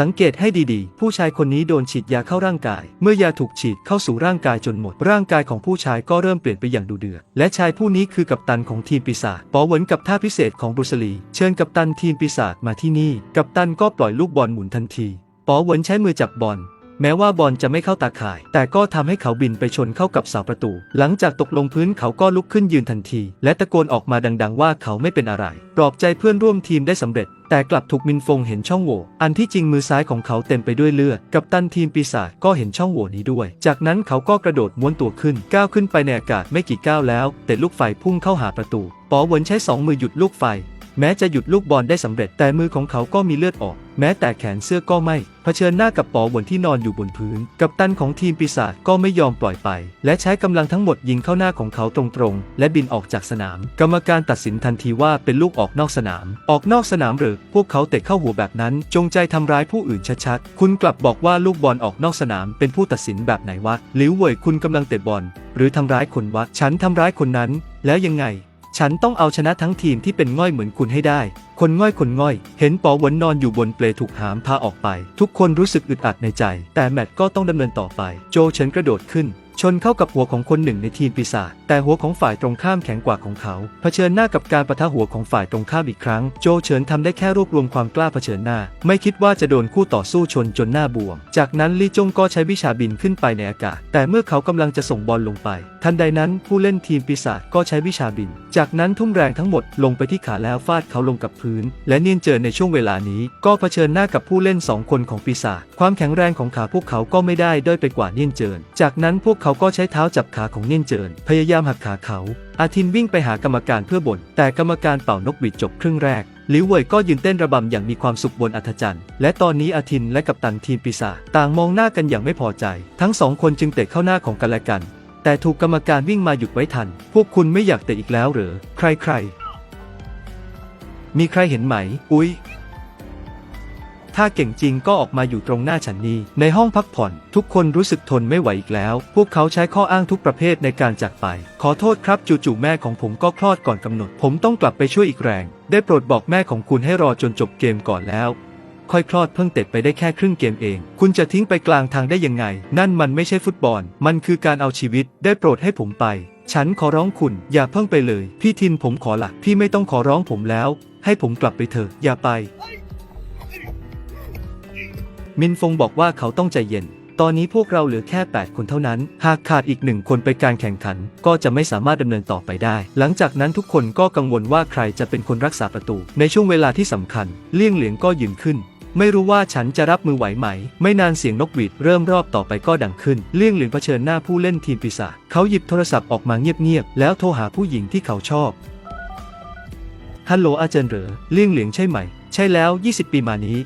สังเกตให้ดีๆ ผู้ชายคนนี้โดนฉีดยาเข้าร่างกาย เมื่อยาถูกฉีดเข้าสู่ร่างกายจนหมด ร่างกายของผู้ชายก็เริ่มเปลี่ยนไปอย่างดุเดือด และชายผู้นี้คือกัปตันของทีมปีศาจปอเหวินกับท่าพิเศษของบรูซลี เชิญกัปตันทีมปีศาจมาที่นี่ กัปตันก็ปล่อยลูกบอลหมุนทันที ปอเหวินใช้มือจับบอล แม้ว่าบอลจะไม่เข้าตาข่าย แต่ก็ทำให้เขาบินไปชนเข้ากับเสาประตู หลังจากตกลงพื้นเขาก็ลุกขึ้นยืนทันที และตะโกนออกมาดัง ๆ ว่าเขาไม่เป็นอะไร ปลอบใจเพื่อนร่วมทีมได้สำเร็จแต่กลับถูกมินฟงเห็นช่องโหว่ อันที่จริงมือซ้ายของเขาเต็มไปด้วยเลือด กับตันทีมปีศาจก็เห็นช่องโหว่นี้ด้วย จากนั้นเขาก็กระโดดม้วนตัวขึ้น ก้าวขึ้นไปในอากาศไม่กี่ก้าวแล้ว แต่ลูกไฟพุ่งเข้าหาประตู ปอเหวินใช้สองมือหยุดลูกไฟ แม้จะหยุดลูกบอลได้สำเร็จแต่มือของเขาก็มีเลือดออก แม้แต่แขนเสื้อก็ไม่ เผชิญหน้ากับปอหวนที่นอนอยู่บนพื้น กัปตันของทีมปีศาจก็ไม่ยอมปล่อยไป และใช้กำลังทั้งหมดยิงเข้าหน้าของเขาตรงๆ และบินออกจากสนาม กรรมการตัดสินทันทีว่าเป็นลูกออกนอกสนาม ออกนอกสนามหรือ พวกเขาเตะเข้าหัวแบบนั้น จงใจทำร้ายผู้อื่นชัดๆ คุณกลับบอกว่าลูกบอลออกนอกสนามเป็นผู้ตัดสินแบบไหนวะ หลิวเหวยคุณกำลังเตะบอล หรือทำร้ายคนวะ ฉันทำร้ายคนนั้น แล้วยังไง ฉันต้องเอาชนะทั้งทีมที่เป็นง่อยเหมือนคุณให้ได้ คนง่อยคนง่อย เห็นปอหวนนอนอยู่บนเปลถูกหามพาออกไป ทุกคนรู้สึกอึดอัดในใจ แต่แมตต์ก็ต้องดำเนินต่อไป โจเฉินกระโดดขึ้น ชนเข้ากับหัวของคนหนึ่งในทีมปีศาจแต่หัวของฝ่ายตรงข้ามแข็งกว่าของเขา เผชิญหน้ากับการประทะหัวของฝ่ายตรงข้ามอีกครั้ง โจเฉินทำได้แค่รวบรวมความกล้าเผชิญหน้า ไม่คิดว่าจะโดนคู่ต่อสู้ชนจนหน้าบวม จากนั้นลี่จงก็ใช้วิชาบินขึ้นไปในอากาศ แต่เมื่อเขากำลังจะส่งบอลลงไป ทันใดนั้นผู้เล่นทีมปีศาจก็ใช้วิชาบิน จากนั้นทุ่มแรงทั้งหมดลงไปที่ขาแล้วฟาดเขาลงกับพื้น และเนียนเจอในช่วงเวลานี้ ก็เผชิญหน้ากับผู้เล่นสองคนของปีศาจความแข็งแรงของขาพวกเขาก็ไม่ได้ด้อยไปกว่าเนียนเจินจากนั้นพวกเขาก็ใช้เท้าจับขาของเนียนเจิน พยายามหักขาเขา อาทินวิ่งไปหากรรมการเพื่อบ่นแต่กรรมการเป่านกหวีดจบครึ่งแรกหลิวเว่ยก็ยืนเต้นระบำอย่างมีความสุขบนอัธจันทร์และตอนนี้อาทินและกัปตันทีมปีศาจต่างมองหน้ากันอย่างไม่พอใจ ทั้งสองคนจึงเตะเข้าหน้าของกันและกัน แต่ถูกกรรมการวิ่งมาหยุดไว้ทัน พวกคุณไม่อยากเตะอีกแล้วเหรอใครๆมีใครเห็นไหม อุ๊ย ถ้าเก่งจริงก็ออกมาอยู่ตรงหน้าฉันนี่ ในห้องพักผ่อน ทุกคนรู้สึกทนไม่ไหวอีกแล้ว พวกเขาใช้ข้ออ้างทุกประเภทในการจากไป ขอโทษครับจู่ๆแม่ของผมก็คลอดก่อนกำหนด ผมต้องกลับไปช่วยอีกแรง ได้โปรดบอกแม่ของคุณให้รอจนจบเกมก่อนแล้วค่อยคลอดเพิ่งเตะไปได้แค่ครึ่งเกมเอง คุณจะทิ้งไปกลางทางได้ยังไง นั่นมันไม่ใช่ฟุตบอล มันคือการเอาชีวิต ได้โปรดให้ผมไป ฉันขอร้องคุณ อย่าเพิ่งไปเลย พี่ทินผมขอละพี่ไม่ต้องขอร้องผมแล้ว ให้ผมกลับไปเถอะ อย่าไป มินฟงบอกว่าเขาต้องใจเย็น ตอนนี้พวกเราเหลือแค่ 8 คนเท่านั้น หากขาดอีกหนึ่งคนไปการแข่งขัน ก็จะไม่สามารถดำเนินต่อไปได้ หลังจากนั้นทุกคนก็กังวลว่าใครจะเป็นคนรักษาประตู ในช่วงเวลาที่สำคัญ เลี่ยงเหลียงก็ยืนขึ้นไม่รู้ว่าฉันจะรับมือไหวไหม ไม่นานเสียงนกหวีดเริ่มรอบต่อไปก็ดังขึ้น เลี่ยงเหลิงเผชิญหน้าผู้เล่นทีมปีศาจเขาหยิบโทรศัพท์ออกมาเงียบๆ แล้วโทรหาผู้หญิงที่เขาชอบ ฮัลโหลอาจารย์เหรอ เลี่ยงเหลียงใช่ไหม ใช่แล้ว 20 ปีมานี้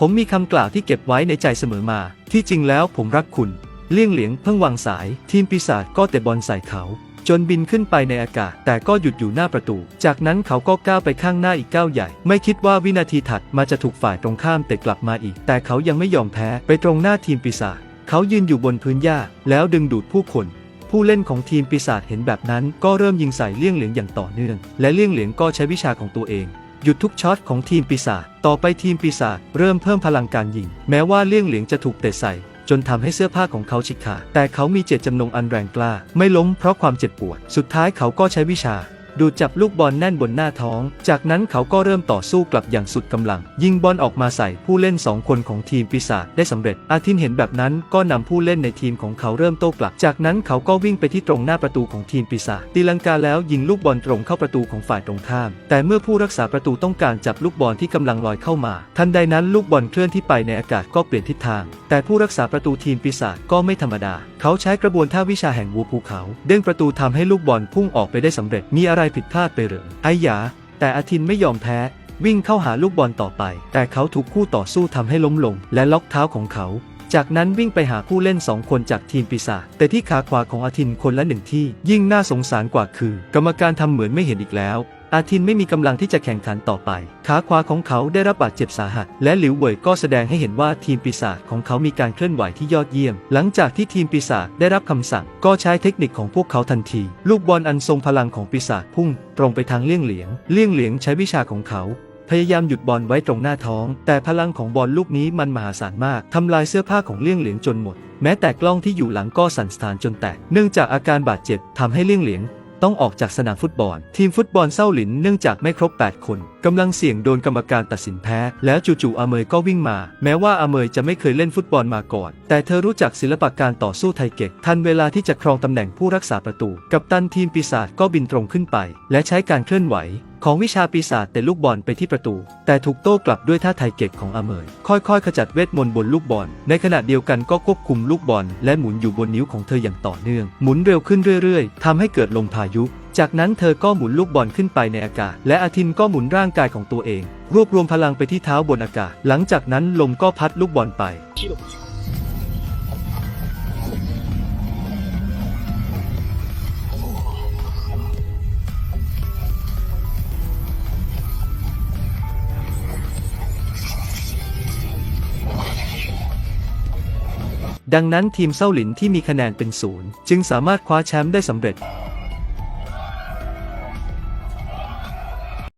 ผมมีคำกล่าวที่เก็บไว้ในใจเสมอมา ที่จริงแล้วผมรักคุณ เลี่ยงเหลียงเพิ่งวางสาย ทีมปีศาจก็เตะบอลใส่เขา จนบินขึ้นไปในอากาศ แต่ก็หยุดอยู่หน้าประตู จากนั้นเขาก็ก้าวไปข้างหน้าอีกก้าวใหญ่ ไม่คิดว่าวินาทีถัดมาจะถูกฝ่ายตรงข้ามเตะกลับมาอีก แต่เขายังไม่ยอมแพ้ไปตรงหน้าทีมปีศาจเขายืนอยู่บนพื้นหญ้า แล้วดึงดูดผู้คน ผู้เล่นของทีมปีศาจเห็นแบบนั้น ก็เริ่มยิงใส่เลี่ยงเหลียงอย่างต่อเนื่อง และเลี่ยงเหลียงก็ใช้วิชาของตัวเอง หยุดทุกช็อตของทีมปีศาจ ต่อไปทีมปีศาจเริ่มเพิ่มพลังการยิง แม้ว่าเลี่ยงเหลียงจะถูกเตะใส่ จนทำให้เสื้อผ้าของเขาฉีกขาดแต่เขามีเจตจำนงอันแรงกล้า ไม่ล้มเพราะความเจ็บปวด สุดท้ายเขาก็ใช้วิชา ดูจับลูกบอลแน่นบนหน้าท้อง จากนั้นเขาก็เริ่มต่อสู้กลับอย่างสุดกำลัง ยิงบอลออกมาใส่ผู้เล่นสองคนของทีมปีศาจได้สำเร็จ อาทินเห็นแบบนั้นก็นำผู้เล่นในทีมของเขาเริ่มโต้กลับ จากนั้นเขาก็วิ่งไปที่ตรงหน้าประตูของทีมปีศาจตีลังกาแล้วยิงลูกบอลตรงเข้าประตูของฝ่ายตรงข้าม แต่เมื่อผู้รักษาประตูต้องการจับลูกบอลที่กำลังลอยเข้ามา ทันใดนั้นลูกบอลเคลื่อนที่ไปในอากาศก็เปลี่ยนทิศทาง แต่ผู้รักษาประตูทีมปีศาจก็ไม่ธรรมดาเขาใช้กระบวนท่าวิชาแห่งวูภูเขา เด้งประตูทำให้ลูกบอลพุ่งออกไปได้สำเร็จ มีอะไรผิดพลาดไปหรือไอ้หยา แต่อาทินไม่ยอมแพ้ วิ่งเข้าหาลูกบอลต่อไป แต่เขาถูกคู่ต่อสู้ทำให้ล้มลง และล็อกเท้าของเขา จากนั้นวิ่งไปหาผู้เล่นสองคนจากทีมปีศาจแต่ที่ขาขวาของอาทินคนละหนึ่งที่ยิ่งน่าสงสารกว่าคือ กรรมการทำเหมือนไม่เห็นอีกแล้ว อาทินไม่มีกำลังที่จะแข่งขันต่อไป ขาขวาของเขาได้รับบาดเจ็บสาหัส และหลิวเหวยก็แสดงให้เห็นว่าทีมปีศาจของเขามีการเคลื่อนไหวที่ยอดเยี่ยม หลังจากที่ทีมปีศาจได้รับคำสั่ง ก็ใช้เทคนิคของพวกเขาทันที ลูกบอลอันทรงพลังของปีศาจพุ่ง ตรงไปทางเลี่ยงเหลียง เลี่ยงเหลียงใช้วิชาของเขาพยายามหยุดบอลไว้ตรงหน้าท้อง แต่พลังของบอลลูกนี้มันมหาศาลมาก ทำลายเสื้อผ้าของเลี่ยงเหลียงจนหมด แม้แต่กล้องที่อยู่หลังก็สั่นสะท้านจนแตก เนื่องจากอาการบาดเจ็บทำให้เลี่ยงเหลียง ต้องออกจากสนามฟุตบอล ทีมฟุตบอลเศร้าหลินเนื่องจากไม่ครบ 8 คนกำลังเสี่ยงโดนกรรมการตัดสินแพ้ แล้วจู่ๆอาเมยก็วิ่งมา แม้ว่าอาเมยจะไม่เคยเล่นฟุตบอลมาก่อน แต่เธอรู้จักศิลปะการต่อสู้ไทเก็กทันเวลาที่จะครองตำแหน่งผู้รักษาประตู กับตันทีมปีศาจก็บินตรงขึ้นไป และใช้การเคลื่อนไหว ของวิชาปีศาจแต่ลูกบอลไปที่ประตู แต่ถูกโต้กลับด้วยท่าไทเก็กของอาเมย ค่อยๆ ขจัดเวทมนต์บนลูกบอล ในขณะเดียวกันก็ควบคุมลูกบอล และหมุนอยู่บนนิ้วของเธออย่างต่อเนื่อง หมุนเร็วขึ้นเรื่อยๆทำให้เกิดลมพายุ จากนั้นเธอก็หมุนลูกบอลขึ้นไปในอากาศ และอาทินก็หมุนร่างกายของตัวเอง รวบรวมพลังไปที่เท้าบนอากาศ หลังจากนั้นลมก็พัดลูกบอลไป ดังนั้นทีมเซาหลินที่มีคะแนนเป็นศูนย์จึงสามารถคว้าแชมป์ได้สำเร็จ